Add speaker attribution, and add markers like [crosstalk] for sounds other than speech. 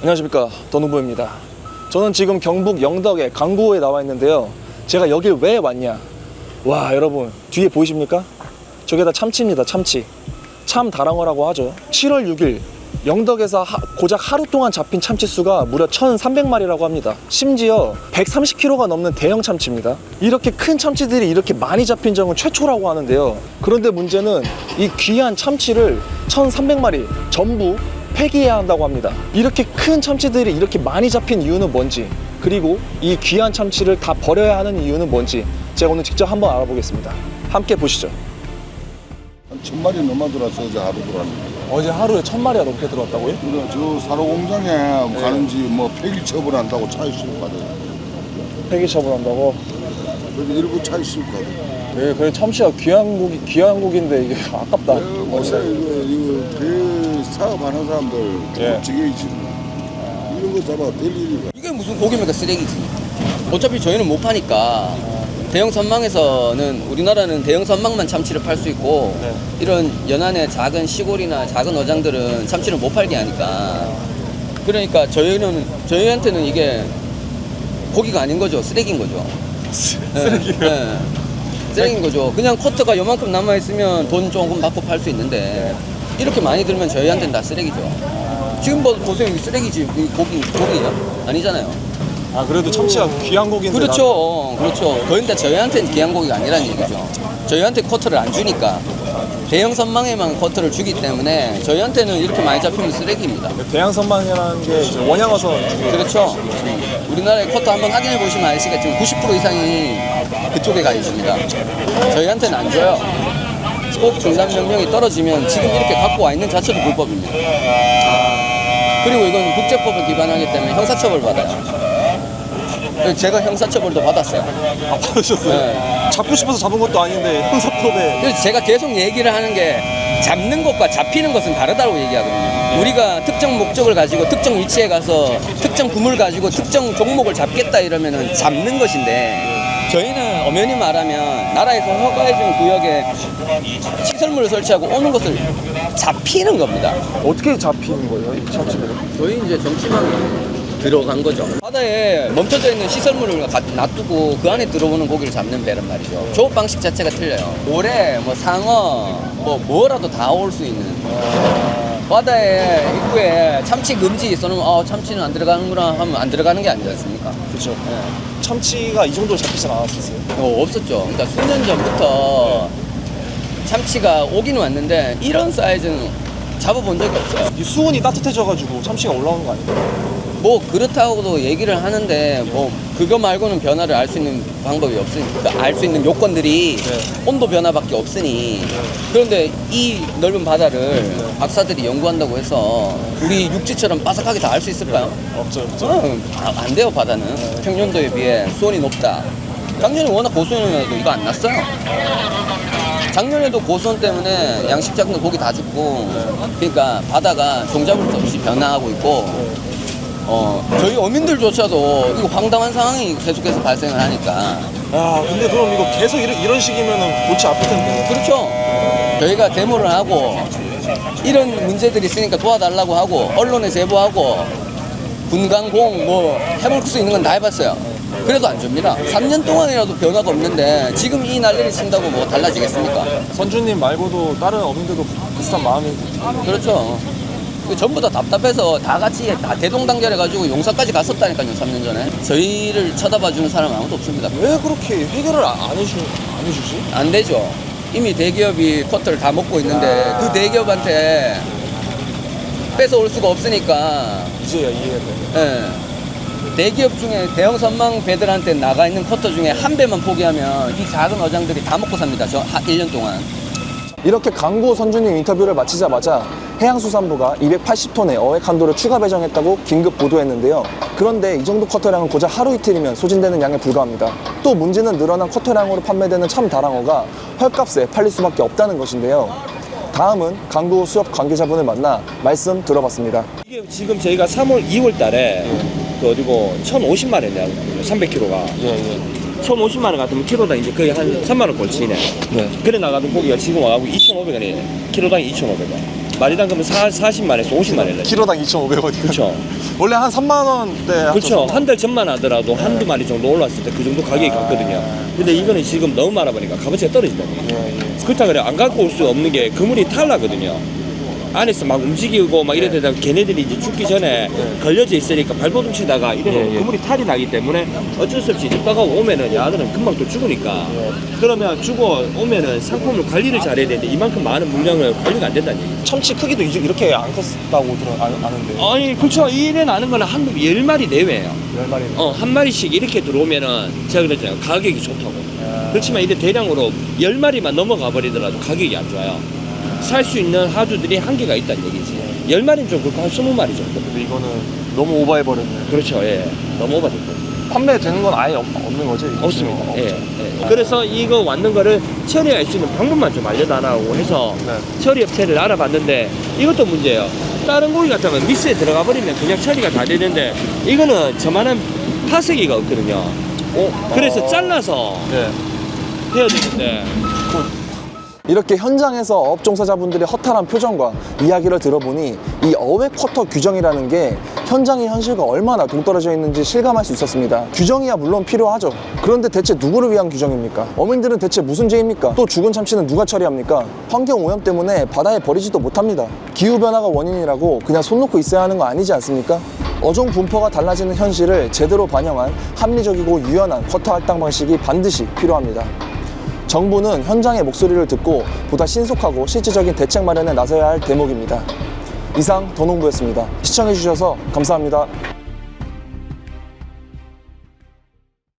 Speaker 1: 안녕하십니까. 더누부입니다. 저는 지금 경북 영덕의 강구호에 나와 있는데요. 제가 여길 왜 왔냐? 와 여러분 뒤에 보이십니까? 저게 다 참치입니다 참치. 참 다랑어라고 하죠. 7월 6일 영덕에서 하- 고작 하루 동안 잡힌 참치 수가 무려 1,300마리라고 합니다. 심지어 130kg가 넘는 대형 참치입니다. 이렇게 큰 참치들이 이렇게 많이 잡힌 적은 최초라고 하는데요. 그런데 문제는 이 귀한 참치를 1,300마리 전부 폐기해야 한다고 합니다. 이렇게 큰 참치들이 이렇게 많이 잡힌 이유는 뭔지, 그리고 이 귀한 참치를 다 버려야 하는 이유는 뭔지 제가 오늘 직접 한번 알아보겠습니다. 함께 보시죠.
Speaker 2: 한 천 마리 넘어들어서 어제 하루 들어왔는데
Speaker 1: 어제 하루에 천 마리가 넘게 들어왔다고요?
Speaker 2: 그래 저 사로 공장에 가는지 뭐 폐기 처분한다고 차에 싣고 가더라
Speaker 1: 폐기 처분한다고?
Speaker 2: 그래서 일부 차에 싣고 가더라
Speaker 1: 네, 그래 참치가 귀한 고기 귀한 고기인데 이게 [laughs] 아깝다.
Speaker 2: 뭐 이거 이거 배 사업하는 사람들
Speaker 1: 예.
Speaker 2: 지게이지. 이런 거 잡아 될 일이가
Speaker 3: 이게 무슨 고기입니까? 쓰레기지. 어차피 저희는 못 파니까 대형 선망에서는 우리나라는 대형 선망만 참치를 팔 수 있고
Speaker 1: 네.
Speaker 3: 이런 연안의 작은 시골이나 작은 어장들은 참치를 못 팔게 하니까. 그러니까 저희는 저희한테는 이게 고기가 아닌 거죠. 쓰레기인 거죠.
Speaker 1: 쓰레기요?
Speaker 3: 네, 네. 쓰레기인 거죠 그냥 커터가 요만큼 남아 있으면 돈 조금 받고 팔 수 있는데 이렇게 많이 들면 저희한테는 다 쓰레기죠 지금 봐 보세요 이 쓰레기지 이 고기 고기냐 아니잖아요
Speaker 1: 아 그래도 참치가 귀한 고기인데.
Speaker 3: 그렇죠. 어, 그렇죠. 그런데 저희한테는 귀한 고기가 아니라는 얘기죠. 저희한테 커터를 안 주니까. 대형 선망에만 커터를 주기 때문에 저희한테는 이렇게 많이 잡히면 쓰레기입니다.
Speaker 1: 난 대양 선망이라는 게 이제 원양어선 중에
Speaker 3: 그렇죠. 우리나라의 커터 한번 확인해 보시면 아시겠지만 90% 이상이 그쪽에 가 있습니다. 저희한테는 안 줘요. 꼭 중단 명령이 떨어지면 지금 이렇게 갖고 와 있는 자체도 불법입니다. 그리고 이건 국제법을 기반하기 때문에 형사처벌 받아요. 제가 형사처벌도 받았어요.
Speaker 1: 아 받으셨어요?
Speaker 3: 네.
Speaker 1: 잡고 싶어서 잡은 것도 아닌데 형사법에
Speaker 3: 그래서 제가 계속 얘기를 하는 게 잡는 것과 잡히는 것은 다르다고 얘기하거든요. 우리가 특정 목적을 가지고 특정 위치에 가서 특정 구물 가지고 특정 종목을 잡겠다 이러면은 잡는 것인데 저희는 엄연히 말하면 나라에서 허가해준 구역에 시설물을 설치하고 오는 것을 잡히는 겁니다.
Speaker 1: 어떻게 잡히는 거예요? 이 참치들은?
Speaker 3: 저희 이제 정치망이 들어간 거죠. 바다에 멈춰져 있는 시설물을 가- 놔두고 그 안에 들어오는 고기를 잡는 배란 말이죠. 조업 방식 자체가 틀려요. 모래, 뭐 상어, 뭐 뭐라도 다 올 수 있는. 바다에 입구에 참치 금지 써놓으면 어, 참치는 안 들어가는구나 하면 안 들어가는 게 아니지 않습니까?
Speaker 1: 그렇죠. 참치가 이 정도로 잡히진 않았었어요.
Speaker 3: 어, 없었죠. 그러니까 수년 전부터 참치가 오기는 왔는데 이런 사이즈는 잡아본 적이 없어요.
Speaker 1: 이 수온이 따뜻해져가지고 참치가 올라오는 거 아니에요?
Speaker 3: 뭐 그렇다고도 얘기를 하는데 뭐 그거 말고는 변화를 알 수 있는 방법이 없으니까 알 수 있는 요건들이
Speaker 1: 네.
Speaker 3: 온도 변화밖에 없으니 그런데 이 넓은 바다를 박사들이 연구한다고 해서 우리 육지처럼 바삭하게 다 알 수 있을까요?
Speaker 1: 없죠, 없죠.
Speaker 3: 어, 아, 안 돼요 바다는. 평년도에 비해 수온이 높다. 작년에 워낙 고수온이어도 이거 안 났어요. 작년에도 고수온 때문에 양식 작은 고기 다 죽고 그러니까 바다가 종잡을 수 없이 변화하고 있고 어 저희 어민들조차도 이거 황당한 상황이 계속해서 발생을 하니까.
Speaker 1: 야, 근데 그럼 이거 계속 이런, 이런 식이면은 골치 아플 텐데.
Speaker 3: 그렇죠. 저희가 데모를 하고 이런 문제들이 있으니까 도와달라고 하고 언론에 제보하고 분강공 뭐 해볼 수 있는 건 다 해봤어요. 그래도 안 줍니다. 3년 동안이라도 변화가 없는데 지금 이 난리를 친다고 뭐 달라지겠습니까?
Speaker 1: 선주님 말고도 다른 어민들도 비슷한 마음이
Speaker 3: 그렇죠 그 전부 다 답답해서 다 같이 다 대동단결해가지고 용사까지 갔었다니까요 3년 전에 저희를 쳐다봐주는 사람 아무도 없습니다
Speaker 1: 왜 그렇게 해결을 안, 안 해주, 안 해주지?
Speaker 3: 안 되죠. 이미 대기업이 커터를 다 먹고 있는데 그 대기업한테 뺏어올 수가 없으니까
Speaker 1: 이제야 이해가 돼.
Speaker 3: 예. 대기업 중에 대형 선망 배들한테 나가 있는 커터 중에 한 배만 포기하면 이 작은 어장들이 다 먹고 삽니다. 저 1년 동안.
Speaker 1: 이렇게 강구 선주님 인터뷰를 마치자마자 해양수산부가 280톤의 어획 한도를 추가 배정했다고 긴급 보도했는데요. 그런데 이 정도 커터량은 고작 하루 이틀이면 소진되는 양에 불과합니다. 또 문제는 늘어난 커터량으로 판매되는 참다랑어가 헐값에 팔릴 수밖에 없다는 것인데요. 다음은 강구 수협 관계자분을 만나 말씀 들어봤습니다.
Speaker 4: 이게 지금 저희가 3월, 2월 달에 그 어디고 1,050만 원이냐 300kg가
Speaker 1: 예, 예.
Speaker 4: 1,050만 원 같으면 키로당 이제 거의 한 3만 원 꼴찌네.
Speaker 1: 네.
Speaker 4: 그래 나가던 고기가 지금 와가고 2,500원이에요. 키로당 2,500원. 마리당 그러면 4, 40만에서 50만 원래.
Speaker 1: 키로당 2,500원이요.
Speaker 4: 그렇죠.
Speaker 1: 원래 한 3만 원대.
Speaker 4: 그렇죠. 한 달 전만 하더라도 한두 마리 정도 올랐을 때 그 정도 가격이 갔거든요. 근데 이거는 지금 너무 많아 보니까 값어치가 떨어진다는 거예요.
Speaker 1: 예, 예.
Speaker 4: 그렇다 그래 안 갖고 올 수 없는 게 그물이 탈나거든요. 안에서 막 움직이고 막 이래 되다 걔네들이 이제 죽기 전에 걸려져 있으니까 발버둥 치다가 이래
Speaker 1: 예, 예.
Speaker 4: 그물이 탈이 나기 때문에 어쩔 수 없이 이제 떠가 오면은 야들은 금방 또 죽으니까 그러면 죽어 오면은 상품을 관리를 잘해야 되는데 이만큼 많은 물량을 관리가 안 된다는 얘기죠.
Speaker 1: 참치 크기도 이- 이렇게 안 컸다고 들어 아, 아는데.
Speaker 4: 아니 그렇죠. 이래 나는 거는 한두 열 마리 내외예요.
Speaker 1: 열 마리는.
Speaker 4: 어, 한 마리씩 이렇게 들어오면은 제가 그랬잖아요. 가격이 좋다고. 그렇지만 이래 대량으로 열 마리만 넘어가 버리더라도 가격이 안 좋아요. 살 수 있는 하주들이 한계가 있다는 얘기지. 열 마리는 좀 그렇고 한 스무 마리 정도.
Speaker 1: 근데 이거는 너무 오버해 버렸네.
Speaker 4: 그렇죠. 예. 너무 오버됐고.
Speaker 1: 판매되는 건 아예 없, 거죠? 이거?
Speaker 4: 없습니다.
Speaker 1: 어,
Speaker 4: 예. 예. 그래서 이거 왔는 거를 처리할 수 있는 방법만 좀 알려달라고 해서
Speaker 1: 네.
Speaker 4: 처리 업체를 알아봤는데 이것도 문제예요. 다른 고기 같으면 미스에 들어가 버리면 그냥 처리가 다 되는데 이거는 저만한 파쇄기가 없거든요.
Speaker 1: 어?
Speaker 4: 그래서 잘라서
Speaker 1: 네.
Speaker 4: 해야 되는데
Speaker 1: 이렇게 현장에서 업종사자분들의 허탈한 표정과 이야기를 들어보니 이 어웨 쿼터 규정이라는 게 현장의 현실과 얼마나 동떨어져 있는지 실감할 수 있었습니다. 규정이야 물론 필요하죠. 그런데 대체 누구를 위한 규정입니까? 어민들은 대체 무슨 죄입니까? 또 죽은 참치는 누가 처리합니까? 환경 오염 때문에 바다에 버리지도 못합니다. 기후변화가 원인이라고 그냥 손 놓고 있어야 하는 거 아니지 않습니까? 어종 분포가 달라지는 현실을 제대로 반영한 합리적이고 유연한 쿼터 할당 방식이 반드시 필요합니다. 정부는 현장의 목소리를 듣고 보다 신속하고 실질적인 대책 마련에 나서야 할 대목입니다. 이상 더농부였습니다. 시청해주셔서 감사합니다.